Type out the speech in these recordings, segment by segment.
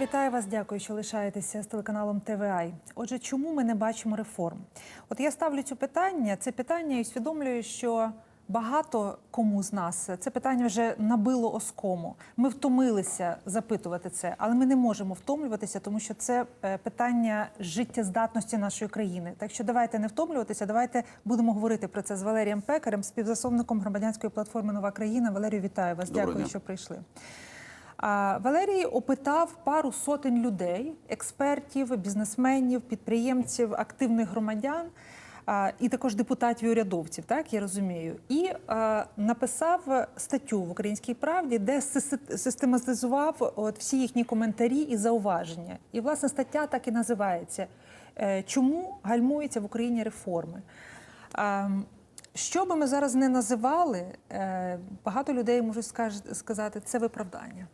Вітаю вас. Дякую, що лишаєтеся з телеканалом ТВАЙ. Отже, чому ми не бачимо реформ? От я ставлю це питання. Це питання і усвідомлюю, що багато кому з нас це питання вже набило оскому. Ми втомилися запитувати це, але ми не можемо втомлюватися, тому що це е, питання життєздатності нашої країни. Так що давайте не втомлюватися. Давайте будемо говорити про це з Валерієм Пекарем, співзасновником громадянської платформи Нова країна. Валерію, вітаю вас. Доброго Дякую, дня. що прийшли. Валерій опитав пару сотень людей, експертів, бізнесменів, підприємців, активних громадян. І також депутатів і урядовців, так я розумію, і написав статтю в Українській правді, де сис- систематизував от всі їхні коментарі і зауваження. І власне стаття так і називається: е, Чому гальмуються в Україні реформи? Що би ми зараз не називали, е, багато людей можуть сказати, це виправдання.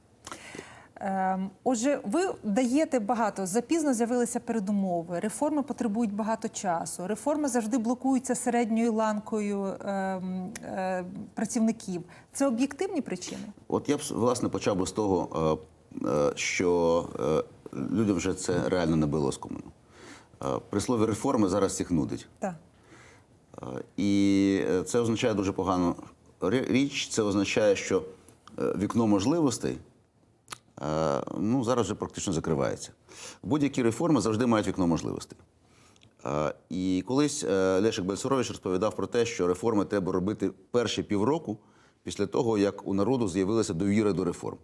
Ем, Отже, ви даєте багато. Запізно з'явилися передумови. Реформи потребують багато часу. Реформи завжди блокуються середньою ланкою ем, е, працівників. Це об'єктивні причини? От я б власне почав би з того, е, е, що е, людям вже це реально набило оскомину. Е, При слові реформи зараз всіх нудить. Так. Е, І е, це означає дуже погану річ. Це означає, що е, вікно можливостей е, ну, зараз вже практично закривається. Будь-які реформи завжди мають вікно можливостей. Е, І колись е, Лешик Бельсорович розповідав про те, що реформи треба робити перші півроку після того, як у народу з'явилася довіра до реформ.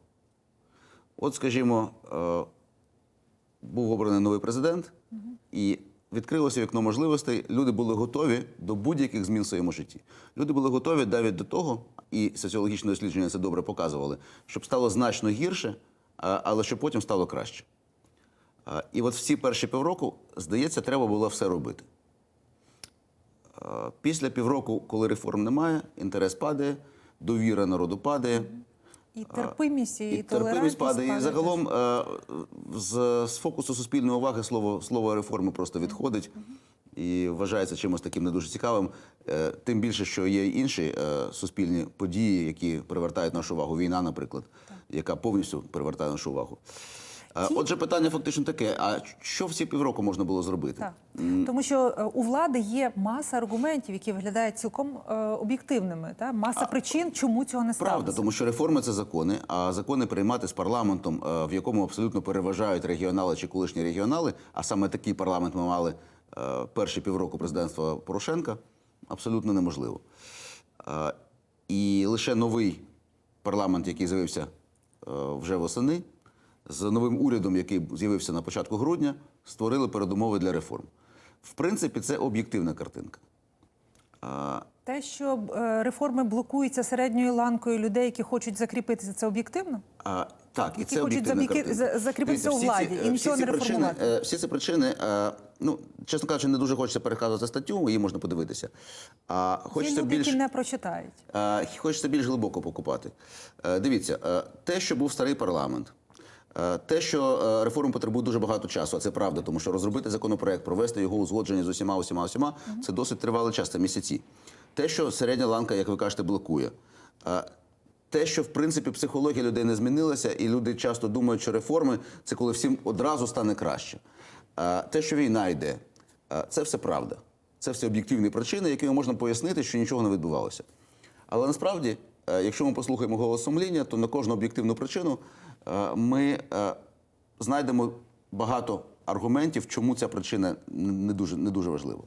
От, скажімо, е, був обраний новий президент, і відкрилося вікно можливостей. Люди були готові до будь-яких змін в своєму житті. Люди були готові навіть до того, і соціологічні дослідження це добре показували, щоб стало значно гірше, але щоб потім стало краще. І от в ці перші півроку, здається, треба було все робити. Після півроку, коли реформ немає, інтерес падає, довіра народу падає. І терпимість, і, І терпимість падає. І загалом з, з фокусу суспільної уваги слово, слово реформи просто відходить. І вважається чимось таким не дуже цікавим. Е, Тим більше, що є інші е, суспільні події, які привертають нашу увагу. Війна, наприклад, яка повністю привертає нашу увагу. Ті- Отже, питання фактично таке: а що в ці півроку можна було зробити? Так. Тому що е, у влади є маса аргументів, які виглядають цілком е, об'єктивними. Та? Маса причин, чому цього не сталося. Правда, тому що реформи це закони, а закони приймати з парламентом, е, в якому абсолютно переважають регіонали чи колишні регіонали, а саме такий парламент ми мали е, перші півроку президентства Порошенка, абсолютно неможливо. Е, І лише новий парламент, який з'явився вже восени, з новим урядом, який з'явився на початку грудня, створили передумови для реформ. В принципі, це об'єктивна картинка. Те, що е, реформи блокуються середньою ланкою людей, які хочуть закріпитися, це об'єктивно? Так, і які це хочуть забіки- закріпитися у владі і е, нічого не причини, реформувати. е, Всі ці причини, е, ну, чесно кажучи, не дуже хочеться переказувати статтю, її можна подивитися. А хочеться люди, більш, які не прочитають. хочеться більш глибоко покупати. Дивіться, те, що був старий парламент, те, що реформи потребують дуже багато часу, а це правда, тому що розробити законопроект, провести його узгодження з усіма, усіма, усіма, це досить тривалий час, це місяці. Те, що середня ланка, як ви кажете, блокує. Те, що в принципі психологія людей не змінилася, і люди часто думають, що реформи це коли всім одразу стане краще. Те, що війна йде, це все правда. Це все об'єктивні причини, якими можна пояснити, що нічого не відбувалося. Але насправді, якщо ми послухаємо голос сумління, то на кожну об'єктивну причину ми знайдемо багато аргументів, чому ця причина не дуже, не дуже важлива.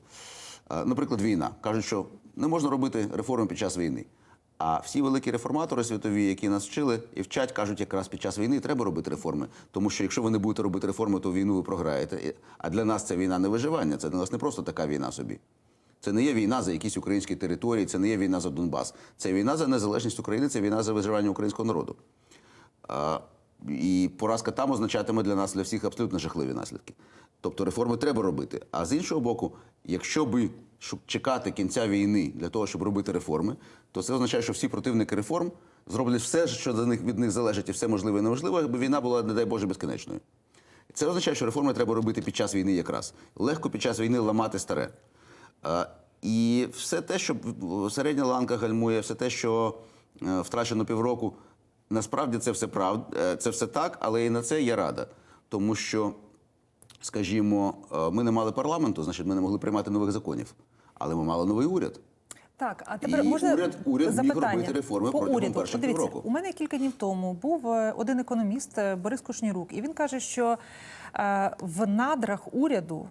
Наприклад, війна. Кажуть, що не можна робити реформи під час війни. А всі великі реформатори світові, які нас вчили і вчать, кажуть, якраз під час війни треба робити реформи. Тому що якщо ви не будете робити реформи, то війну ви програєте. А для нас це війна не виживання. Це для нас не просто така війна собі. Це не є війна за якісь українські території, це не є війна за Донбас. Це війна за незалежність України, це війна за виживання українського народу. А, і поразка там означатиме для нас для всіх абсолютно жахливі наслідки. Тобто реформи треба робити. А з іншого боку, якщо би щоб чекати кінця війни для того, щоб робити реформи, то це означає, що всі противники реформ зроблять все, що за них від них залежить, і все можливе і неможливе, якби війна була, не дай Боже, безкінечною. Це означає, що реформи треба робити під час війни якраз. Легко під час війни ламати старе. І все те, що середня ланка гальмує, все те, що е, втрачено півроку, насправді це все прав... е, це все так, але і на це я рада. Тому що, скажімо, е, ми не мали парламенту, значить, ми не могли приймати нових законів. Але ми мали новий уряд. Так, а тепер І можна уряд- уряд міг запитання робити реформи по протягом уряду. перших Подивіться, півроку. у мене кілька днів тому був е, один економіст е, Борис Кушнірук, і він каже, що в надрах уряду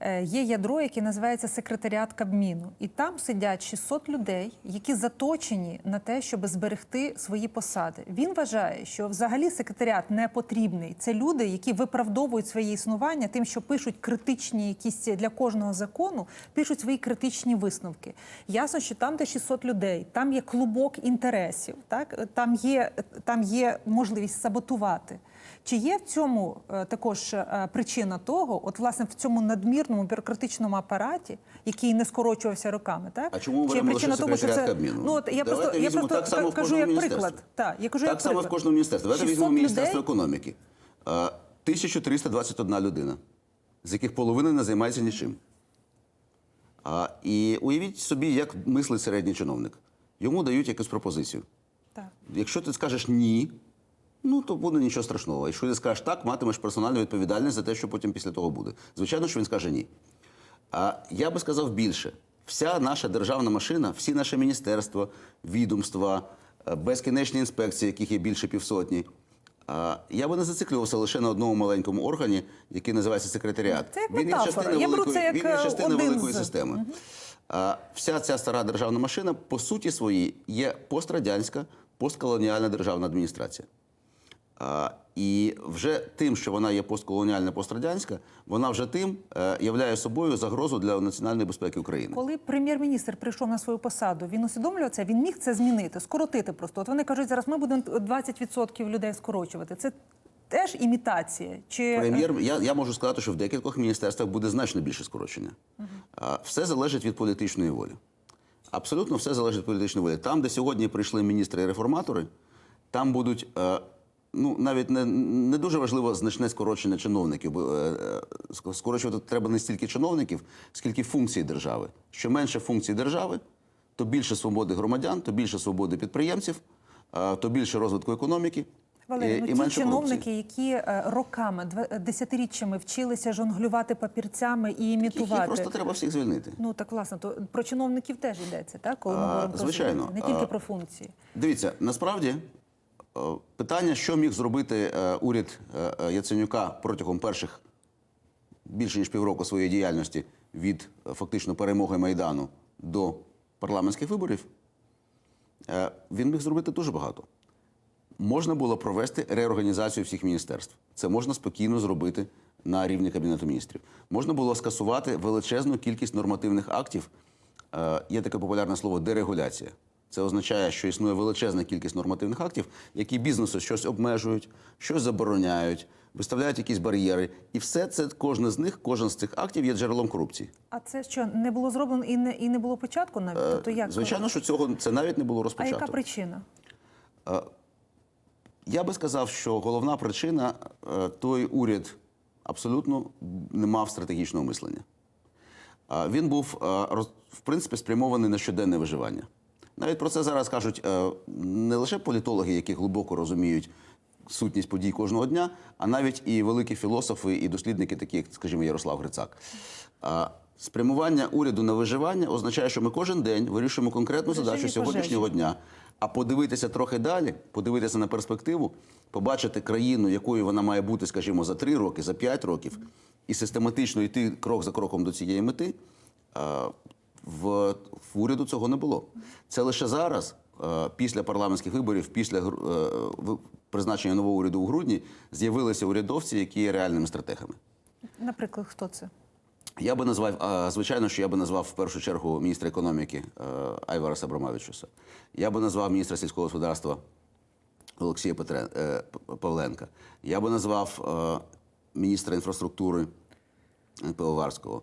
е, є ядро, яке називається секретаріат Кабміну, і там сидять 600 людей, які заточені на те, щоб зберегти свої посади. Він вважає, що взагалі секретаріат не потрібний. Це люди, які виправдовують своє існування тим, що пишуть критичні якісь для кожного закону, пишуть свої критичні висновки. Ясно, що там, де 600 людей, там є клубок інтересів, так там є, там є можливість саботувати. Чи є в цьому е, також е, причина того, от власне в цьому надмірному бюрократичному апараті, який не скорочувався роками, так А чому лише причина тому, що це Кабміну? ну от я Давайте просто я просто так само кажу як приклад. Так, я кажу Так як само в кожному міністерстві. Давайте 600 візьмемо Міністерство людей. економіки. Е, 1321 людина, з яких половина не займається нічим. А, і уявіть собі, як мислить середній чиновник. Йому дають якусь пропозицію. Так. Якщо ти скажеш ні, ну то буде нічого страшного. Якщо ти скажеш так, матимеш персональну відповідальність за те, що потім після того буде. Звичайно, що він скаже ні. А я би сказав більше: вся наша державна машина, всі наші міністерства, відомства, е, безкінечні інспекції, яких є більше півсотні. Я би не зациклювався лише на одному маленькому органі, який називається секретаріат. Це як він є частина Я беру великої, це як, він є е, частина великої з. системи. А, Вся ця стара державна машина, по суті своїй, є пострадянська, постколоніальна державна адміністрація. І вже тим, що вона є постколоніальна, пострадянська, вона вже тим е, являє собою загрозу для національної безпеки України. Коли прем'єр-міністр прийшов на свою посаду, він усвідомлював це, він міг це змінити, скоротити просто. От вони кажуть, зараз ми будемо 20% людей скорочувати. Це теж імітація. Чи Прем'єр, я, я можу сказати, що в декількох міністерствах буде значно більше скорочення. А, Все залежить від політичної волі. Абсолютно все залежить від політичної волі. Там, де сьогодні прийшли міністри і реформатори, там будуть. Ну, навіть не, не дуже важливо значне скорочення чиновників. е, е, ск- Скорочувати треба не стільки чиновників, скільки функцій держави. Що менше функцій держави, то більше свободи громадян, то більше свободи підприємців, е, то більше розвитку економіки. Валерій, ну і ті менше чиновники, корупції. які роками, десятиріччями вчилися жонглювати папірцями і Їх імітувати. просто треба всіх звільнити. Ну так власне, то про чиновників теж йдеться, так? Коли ми А, говоримо про звичайно. не тільки про функції. Дивіться, насправді питання, що міг зробити е, уряд е, е, Яценюка протягом перших більше ніж півроку своєї діяльності від е, фактично перемоги Майдану до парламентських виборів, е, він міг зробити дуже багато. Можна було провести реорганізацію всіх міністерств. Це можна спокійно зробити на рівні Кабінету міністрів. Можна було скасувати величезну кількість нормативних актів. Е, Є таке популярне слово дерегуляція. Це означає, що існує величезна кількість нормативних актів, які бізнесу щось обмежують, щось забороняють, виставляють якісь бар'єри. І все це, кожен з них, кожен з цих актів є джерелом корупції. А це що не було зроблено і не і не було початку навіть? Тобто як Е, Звичайно, що цього це навіть не було а розпочато. яка причина? Я би сказав, що головна причина е, той уряд абсолютно не мав стратегічного мислення. А Він був е, роз- в принципі спрямований на щоденне виживання. Навіть про це зараз кажуть е, не лише політологи, які глибоко розуміють сутність подій кожного дня, а навіть і великі філософи і дослідники, такі як, скажімо, Ярослав Грицак. Спрямування уряду на виживання означає, що ми кожен день вирішуємо конкретну Режимі задачу сьогоднішнього дня. А подивитися трохи далі, подивитися на перспективу, побачити країну, якою вона має бути, скажімо, за три роки, за п'ять років, і систематично йти крок за кроком до цієї мети. В, в уряду цього не було. Це лише зараз, е, після парламентських виборів, після е, призначення нового уряду у грудні, з'явилися урядовці, які є реальними стратегами. Наприклад, хто це? Я би назвав, звичайно, що я би назвав в першу чергу міністра економіки е, Айвара Абрамавичуса. Я би назвав міністра сільського господарства Олексія Петре, е, Павленка. Я би назвав міністра інфраструктури Пивоварського.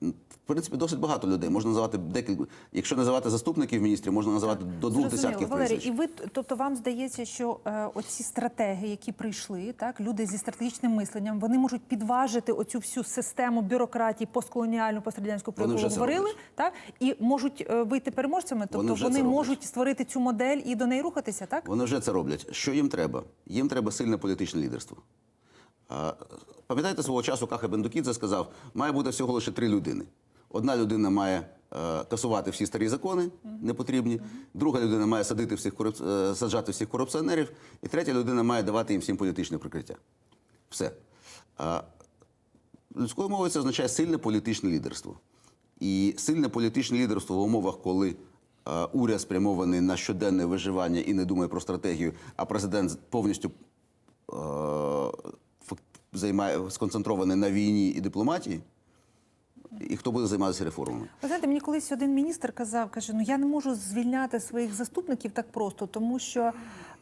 Ну, В принципі, досить багато людей. Можна називати декілька. Якщо називати заступників міністрів, можна називати до двох десятків Валерій, і ви тобто вам здається, що е, оці стратегії, які прийшли, так люди зі стратегічним мисленням, вони можуть підважити оцю всю систему бюрократії постколоніальну, пострадянську, про яку говорили, так і можуть е, вийти переможцями. Тобто Вони вони, вже можуть створити цю модель і до неї рухатися, так? Вони вже це роблять. Що їм треба? Їм треба сильне політичне лідерство. Пам'ятаєте, свого часу Каха Бендукідзе сказав, має бути всього лише три людини. Одна людина має е, касувати всі старі закони непотрібні, друга людина має садити всіх е, саджати всіх корупціонерів, і третя людина має давати їм всім політичне прикриття. Все. Людською мовою це означає сильне політичне лідерство. І сильне політичне лідерство в умовах, коли е, уряд спрямований на щоденне виживання і не думає про стратегію, а президент повністю е, займає сконцентрований на війні і дипломатії. І хто буде займатися реформами? Ви знаєте, мені колись один міністр казав, каже: ну я не можу звільняти своїх заступників так просто, тому що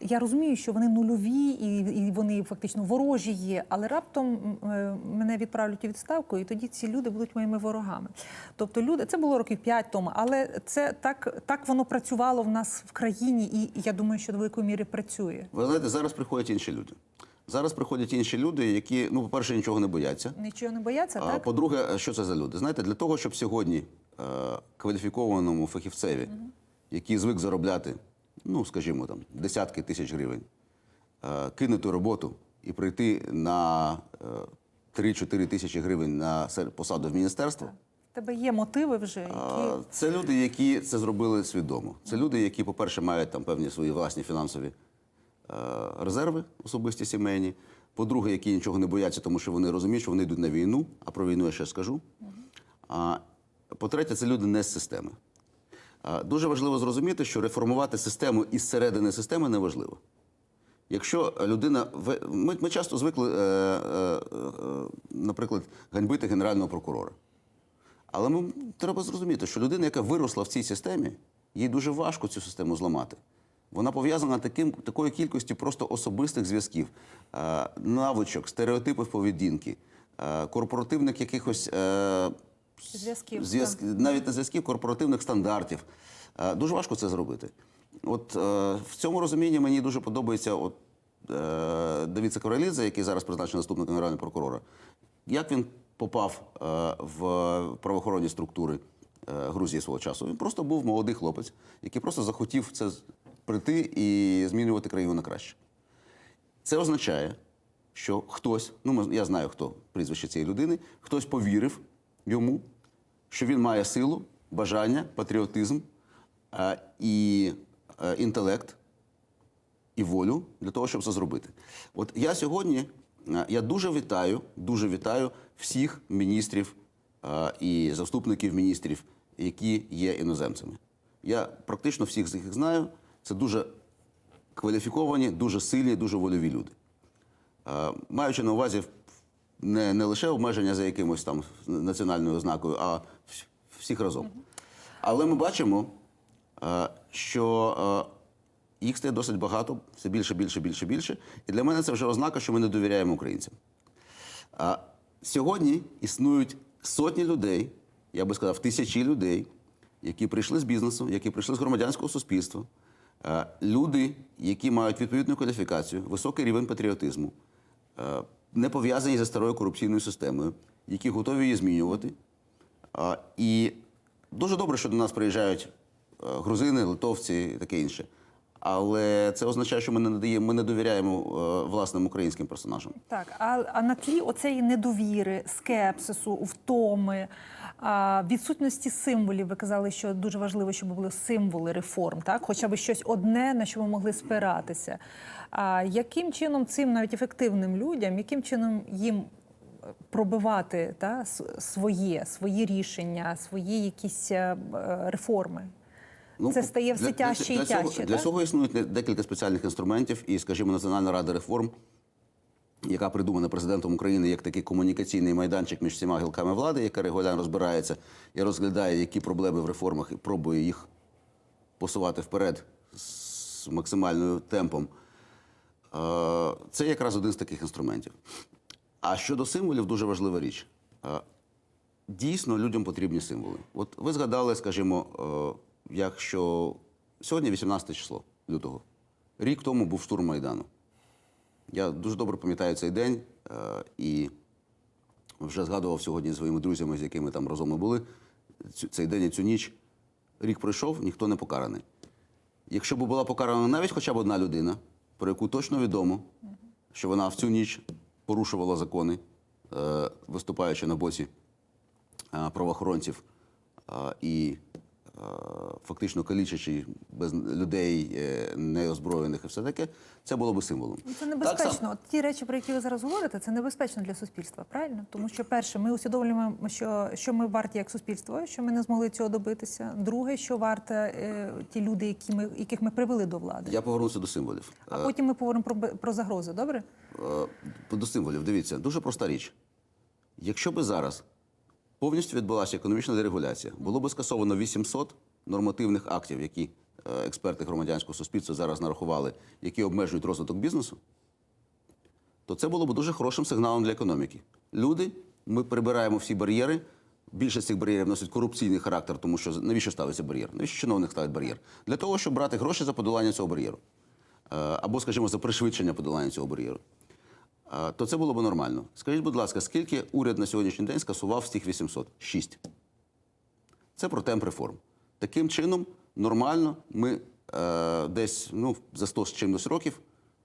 я розумію, що вони нульові і, і вони фактично ворожі є. Але раптом е, мене відправлять у відставку, і тоді ці люди будуть моїми ворогами. Тобто, люди, це було років п'ять тому, але це так, так воно працювало в нас в країні, і я думаю, що до великої міри працює. Ви знаєте, зараз приходять інші люди. Зараз приходять інші люди, які, ну, по-перше, нічого не бояться. Нічого не бояться, А, так? По-друге, що це за люди? Знаєте, для того, щоб сьогодні е, кваліфікованому фахівцеві, який звик заробляти, ну, скажімо, там, десятки тисяч гривень, е, кинути роботу і прийти на е, 3-4 тисячі гривень на посаду в міністерство, тебе є мотиви вже, які це люди, які це зробили свідомо. Це люди, які, по-перше, мають там певні свої власні фінансові е, резерви, особисті сімейні. По-друге, які нічого не бояться, тому що вони розуміють, що вони йдуть на війну, а про війну я ще скажу. А по-третє, це люди не з системи. Дуже важливо зрозуміти, що реформувати систему із середини системи неважливо. Якщо людина. Ми, ми часто звикли, е, е, е, наприклад, ганьбити генерального прокурора. Але ми, треба зрозуміти, що людина, яка виросла в цій системі, їй дуже важко цю систему зламати. Вона пов'язана таким, такою кількістю просто особистих зв'язків, е, навичок, стереотипів поведінки, е, корпоративних якихось е, Зв'язків, зв'язк- навіть не зв'язків, корпоративних стандартів. Дуже важко це зробити. От в цьому розумінні мені дуже подобається от, е, Давід Сакарелідзе, який зараз призначений заступником генерального прокурора. Як він попав в правоохоронні структури Грузії свого часу? Він просто був молодий хлопець, який просто захотів це прийти і змінювати країну на краще. Це означає, що хтось, ну я знаю, хто прізвище цієї людини, хтось повірив йому, що він має силу, бажання, патріотизм е, і е, інтелект і волю для того, щоб це зробити. От я сьогодні е, я дуже вітаю, дуже вітаю всіх міністрів е, і заступників міністрів, які є іноземцями. Я практично всіх з них знаю. Це дуже кваліфіковані, дуже сильні, дуже вольові люди. Е, Маючи на увазі не, не лише обмеження за якимось там національною ознакою, а всіх разом. Але ми бачимо, е, що е, їх стає досить багато, все більше, більше, більше, більше. І для мене це вже ознака, що ми не довіряємо українцям. Сьогодні існують сотні людей, я би сказав, тисячі людей, які прийшли з бізнесу, які прийшли з громадянського суспільства, люди, які мають відповідну кваліфікацію, високий рівень патріотизму, е, не пов'язані зі старою корупційною системою, які готові її змінювати. І дуже добре, що до нас приїжджають е, грузини, литовці і таке інше. Але це означає, що ми не надаємо, ми не довіряємо е, власним українським персонажам. Так, а, а на тлі оцеї недовіри, скепсису, втоми, відсутності символів. Ви казали, що дуже важливо, щоб були символи реформ, так, хоча б щось одне, на що ми могли спиратися. А яким чином цим навіть ефективним людям, яким чином їм е, пробивати та, своє, свої рішення, свої якісь е, реформи? Це стає все для- для- тяжче і для цього- тяжче, Для цього існують декілька спеціальних інструментів, і, скажімо, Національна рада реформ, яка придумана президентом України як такий комунікаційний майданчик між всіма гілками влади, яка регулярно розбирається і розглядає, які проблеми в реформах, і пробує їх посувати вперед з максимальним темпом. Е, Це якраз один з таких інструментів. А щодо символів, дуже важлива річ. Е, дійсно людям потрібні символи. От ви згадали, скажімо, е, якщо сьогодні 18 число лютого, рік тому був штурм Майдану. Я дуже добре пам'ятаю цей день е, і вже згадував сьогодні своїми друзями, з якими там разом ми були. Цей день і цю ніч. Рік пройшов, ніхто не покараний. Якщо б була покарана навіть хоча б одна людина, про яку точно відомо, що вона в цю ніч порушувала закони, е, виступаючи на боці е, правоохоронців і фактично калічачи без людей е, неозброєних і все таке, це було би символом. Ну, Це небезпечно. От ті речі, про які ви зараз говорите, це небезпечно для суспільства, правильно? Тому що перше, ми усвідомлюємо, що, що ми варті як суспільство, що ми не змогли цього добитися. Друге, що варте е, ті люди, які ми, яких ми привели до влади. Я повернуся до символів. А потім ми поговоримо про, про загрози, добре? Е, До символів, дивіться, дуже проста річ. Якщо би зараз повністю відбулася економічна дерегуляція, було би скасовано 800 нормативних актів, які е, експерти громадянського суспільства зараз нарахували, які обмежують розвиток бізнесу, то це було б дуже хорошим сигналом для економіки. Люди, ми прибираємо всі бар'єри. Більшість цих бар'єрів носить корупційний характер, тому що навіщо ставиться бар'єр? Навіщо чиновник ставить бар'єр? Для того, щоб брати гроші за подолання цього бар'єру. Е, Або, скажімо, за пришвидшення подолання цього бар'єру. То це було б нормально. Скажіть, будь ласка, скільки уряд на сьогоднішній день скасував з тих 800? Шість. Це про темп реформ. Таким чином, нормально, ми е, десь ну, за 100 з чимось років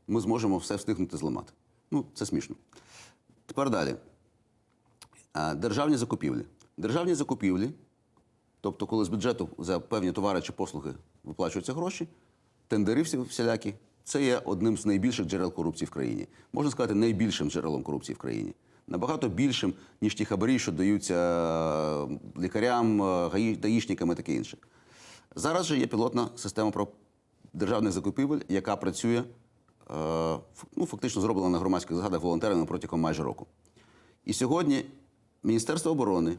ми зможемо все встигнути зламати. Ну, це смішно. Тепер далі. Державні закупівлі. Державні закупівлі, тобто, коли з бюджету за певні товари чи послуги виплачуються гроші, тендери всі- всілякі, це є одним з найбільших джерел корупції в країні. Можна сказати, найбільшим джерелом корупції в країні. Набагато більшим, ніж ті хабарі, що даються е, лікарям, е, гаї- даїшникам і таке інше. Зараз же є пілотна система про державних закупівель, яка працює, е, ну, фактично зроблена на громадських загадах волонтерами протягом майже року. І сьогодні Міністерство оборони,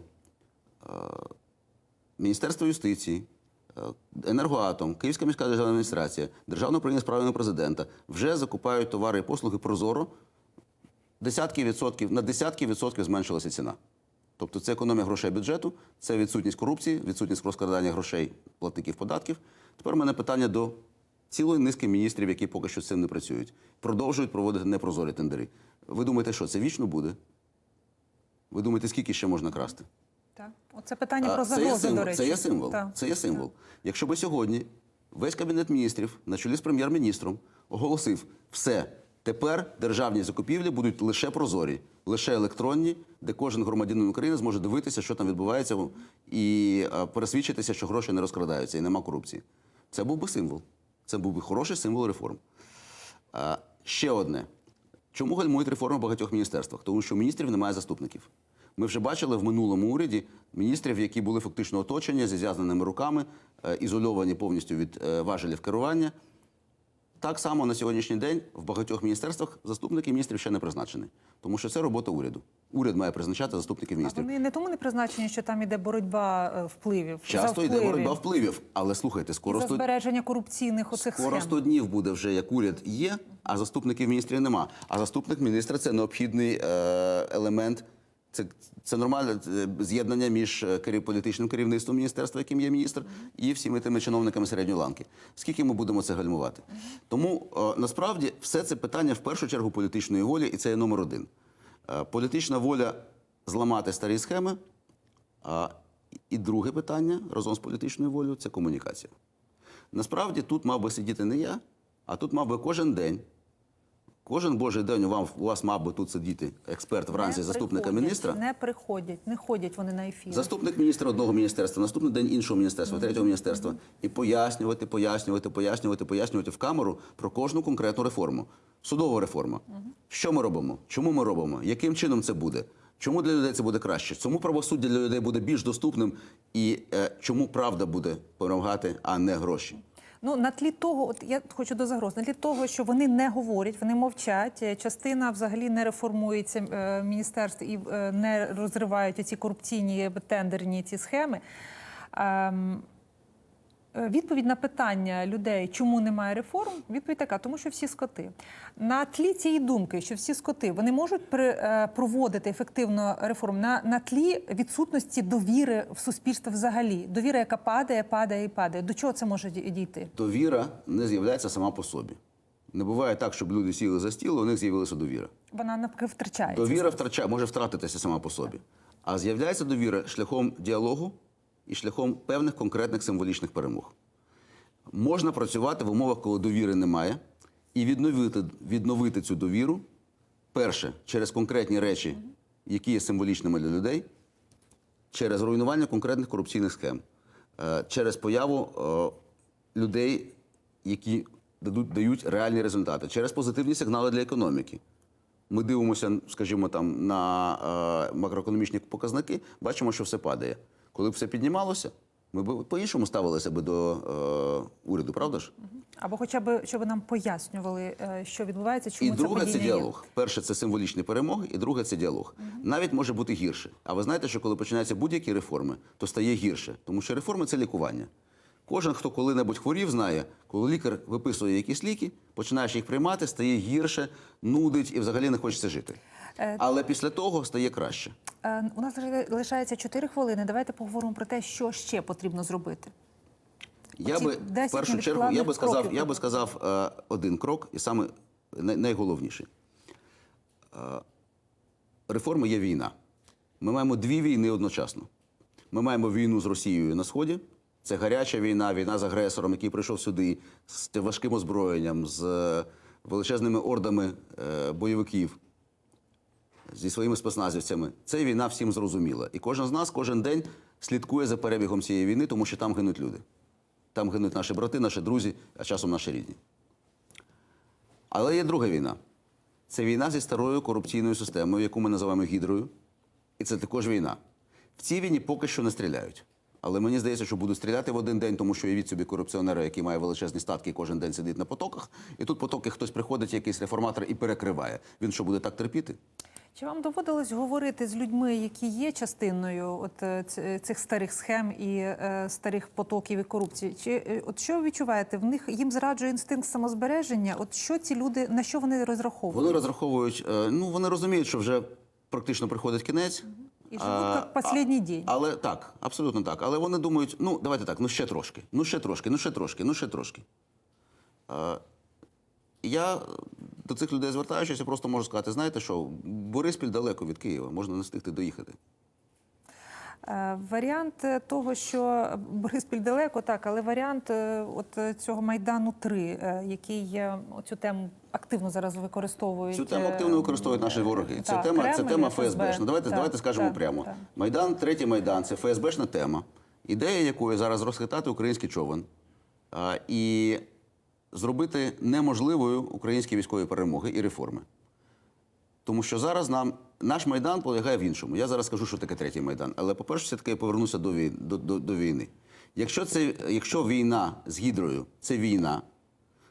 Міністерство юстиції, Енергоатом, Київська міська державна адміністрація, Державне управління справами президента вже закупають товари і послуги прозоро. Десятки відсотків на десятки відсотків зменшилася ціна. Тобто це економія грошей бюджету, це відсутність корупції, відсутність розкрадання грошей платників податків. Тепер у мене питання до цілої низки міністрів, які поки що з цим не працюють. Продовжують проводити непрозорі тендери. Ви думаєте, що це вічно буде? Ви думаєте, скільки ще можна красти? Так. Оце питання про це є загрози, до речі. Це є символ. Так. Це є символ. Якщо би сьогодні весь кабінет міністрів на чолі з прем'єр-міністром оголосив все. Тепер державні закупівлі будуть лише прозорі, лише електронні, де кожен громадянин України зможе дивитися, що там відбувається, і пересвідчитися, що гроші не розкрадаються і нема корупції. Це був би символ. Це був би хороший символ реформ. Ще одне. Чому гальмують реформи в багатьох міністерствах? Тому що у міністрів немає заступників. Ми вже бачили в минулому уряді міністрів, які були фактично оточені зі зв'язаними руками, е, ізольовані повністю від е, важелів керування. Так само на сьогоднішній день в багатьох міністерствах заступники міністрів ще не призначені, тому що це робота уряду. Уряд має призначати заступників А вони не тому не призначені, що там іде боротьба е, впливів. Часто йде боротьба впливів, але слухайте, скоро за сто- збереження корупційних оцих Скоро схем. 100 днів буде вже, як уряд є, а заступників міністрів нема. А заступник міністра це необхідний е, елемент. Це, це нормальне е, з'єднання між е, політичним керівництвом міністерства, яким є міністр, і всіми тими чиновниками середньої ланки. Скільки ми будемо це гальмувати? Тому е, насправді все це питання в першу чергу політичної волі, і це є номер один. Політична воля зламати старі схеми. А, і друге питання разом з політичною волею це комунікація. Насправді тут мав би сидіти не я, а тут мав би кожен день. Кожен божий день у вам у вас мав би тут сидіти експерт вранці Не заступника міністра. Не приходять, не ходять вони на ефір. Заступник міністра одного міністерства, наступний день іншого міністерства, третього міністерства, і пояснювати, пояснювати, пояснювати, пояснювати в камеру про кожну конкретну реформу. Судова реформа. Що ми робимо? Чому ми робимо? Яким чином це буде? Чому для людей це буде краще? Чому правосуддя для людей буде більш доступним? І е, чому правда буде перемагати, а не гроші? Ну на тлі того, от я хочу до загроз, на тлі того, що вони не говорять, вони мовчать. е, Частина взагалі не реформується е, міністерств і е, не розривають ці корупційні тендерні ці схеми. Ем, Е, Відповідь на питання людей, чому немає реформ, відповідь така, тому що всі скоти. На тлі цієї думки, що всі скоти, вони можуть при, е, проводити ефективно реформ на, на тлі відсутності довіри в суспільство взагалі. Довіра, яка падає, падає і падає. До чого це може дійти? Довіра не з'являється сама по собі. Не буває так, щоб люди сіли за стіл, у них з'явилася довіра. Вона навпаки втрачається. Довіра втрачає, може втратитися сама по собі. А з'являється довіра шляхом діалогу і шляхом певних конкретних символічних перемог. Можна працювати в умовах, коли довіри немає, і відновити, відновити цю довіру перше через конкретні речі, які є символічними для людей, через руйнування конкретних корупційних схем, е, через появу е, людей, які дадуть, дають реальні результати, через позитивні сигнали для економіки. Ми дивимося, скажімо, там на е, макроекономічні показники, бачимо, що все падає. Коли б все піднімалося, ми б по-іншому ставилися б до е, уряду, правда ж? Або хоча б щоб нам пояснювали, е, що відбувається, чому І друге це падіння є. діалог. Перше це символічні перемоги, і друге це діалог. Навіть може бути гірше. А ви знаєте, що коли починаються будь-які реформи, то стає гірше, тому що реформи це лікування. Кожен, хто коли-небудь хворів, знає, коли лікар виписує якісь ліки, починаєш їх приймати, стає гірше, нудить і взагалі не хочеться жити. Е, Але після того стає краще. Е, У нас лишається 4 хвилини. Давайте поговоримо про те, що ще потрібно зробити. Я Оці би в першу чергу я би сказав, кроків. я би сказав е, один крок, і саме най- найголовніший. Реформи є війна. Ми маємо дві війни одночасно. Ми маємо війну з Росією на сході. Це гаряча війна, війна з агресором, який прийшов сюди з важким озброєнням, з е, величезними ордами е, бойовиків, зі своїми спецназівцями. Це війна всім зрозуміла. І кожен з нас кожен день слідкує за перебігом цієї війни, тому що там гинуть люди. Там гинуть наші брати, наші друзі, а часом наші рідні. Але є друга війна. Це війна зі старою корупційною системою, яку ми називаємо гідрою. І це також війна. В цій війні поки що не стріляють. Але мені здається, що будуть стріляти в один день, тому що уявіть собі корупціонера, який має величезні статки і кожен день сидить на потоках. І тут потоки хтось приходить, якийсь реформатор і перекриває. Він що буде так терпіти? Чи вам доводилось говорити з людьми, які є частиною от е, цих старих схем і е, старих потоків і корупції? Чи е, от що ви відчуваєте? В них їм зраджує інстинкт самозбереження? От що ці люди на що вони розраховують? Вони розраховують, е, ну вони розуміють, що вже практично приходить кінець. І живуть А, як последній день. Але так, абсолютно так. Але вони думають, ну давайте так, ну ще трошки, ну ще трошки, ну ще трошки, ну ще трошки. Е, я до цих людей звертаючись, я просто можу сказати, знаєте що, Бориспіль далеко від Києва, можна не встигти доїхати. Е, Варіант е, того, що Бориспіль далеко, так, але варіант е, от цього майдану 3 е, який цю тему активно зараз використовують. Цю тему е, активно використовують наші вороги. Це тема, це Кремль, тема ФСБ. ФСБшна. Давайте, Так, давайте скажемо так, прямо. так. Майдан, третій майдан це ФСБшна тема, ідея якої зараз розхитати український човен а, і зробити неможливою українські військові перемоги і реформи. Тому що зараз нам наш майдан полягає в іншому. Я зараз скажу, що таке третій майдан. Але, по-перше, все-таки я повернуся до, вій- до, до, до війни. Якщо, це, якщо війна з гідрою це війна,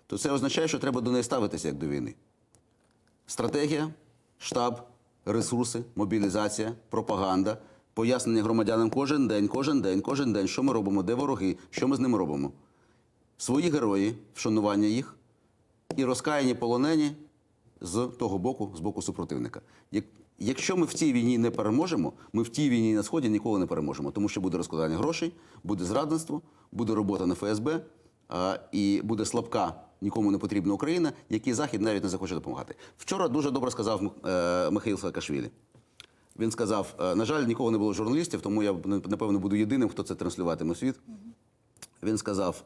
то це означає, що треба до неї ставитися як до війни. Стратегія, штаб, ресурси, мобілізація, пропаганда, пояснення громадянам кожен день, кожен день, кожен день, що ми робимо, де вороги, що ми з ними робимо. Свої герої, вшанування їх і розкаяні полонені з того боку, з боку супротивника. Якщо ми в цій війні не переможемо, ми в тій війні на сході ніколи не переможемо, тому що буде розкладання грошей, буде зрадництво, буде робота на ФСБ а, і буде слабка, нікому не потрібна Україна, якій Захід навіть не захоче допомагати. Вчора дуже добре сказав е, Михайло Саакашвілі. Він сказав: е, на жаль, нікого не було журналістів, тому я напевно буду єдиним, хто це транслюватиме в світ. Він сказав: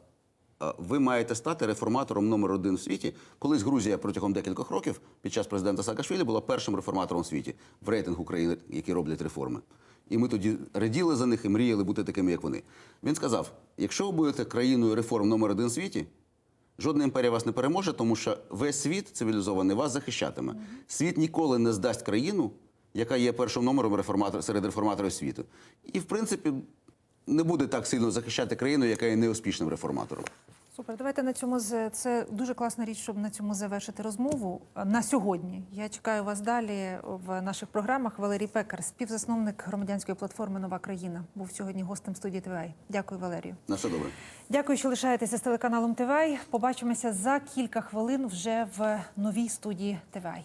«Е, ви маєте стати реформатором номер один в світі. Колись Грузія протягом декількох років під час президента Саакашвілі була першим реформатором в світі в рейтингу країн, які роблять реформи. І ми тоді раділи за них і мріяли бути такими, як вони. Він сказав: якщо ви будете країною реформ номер один в світі, Жодна імперія вас не переможе, тому що весь світ цивілізований вас захищатиме. Світ ніколи не здасть країну, яка є першим номером реформатор, серед реформаторів світу. І, в принципі, не буде так сильно захищати країну, яка є неуспішним реформатором. Супер, давайте на цьому з- це дуже класна річ, щоб на цьому завершити розмову на сьогодні. Я чекаю вас далі в наших програмах. Валерій Пекар, співзасновник громадянської платформи Нова країна, був сьогодні гостем студії ТВА. Дякую, Валерію. На все добре. Дякую, що лишаєтеся з телеканалом ТВА. Побачимося за кілька хвилин вже в новій студії ТВА.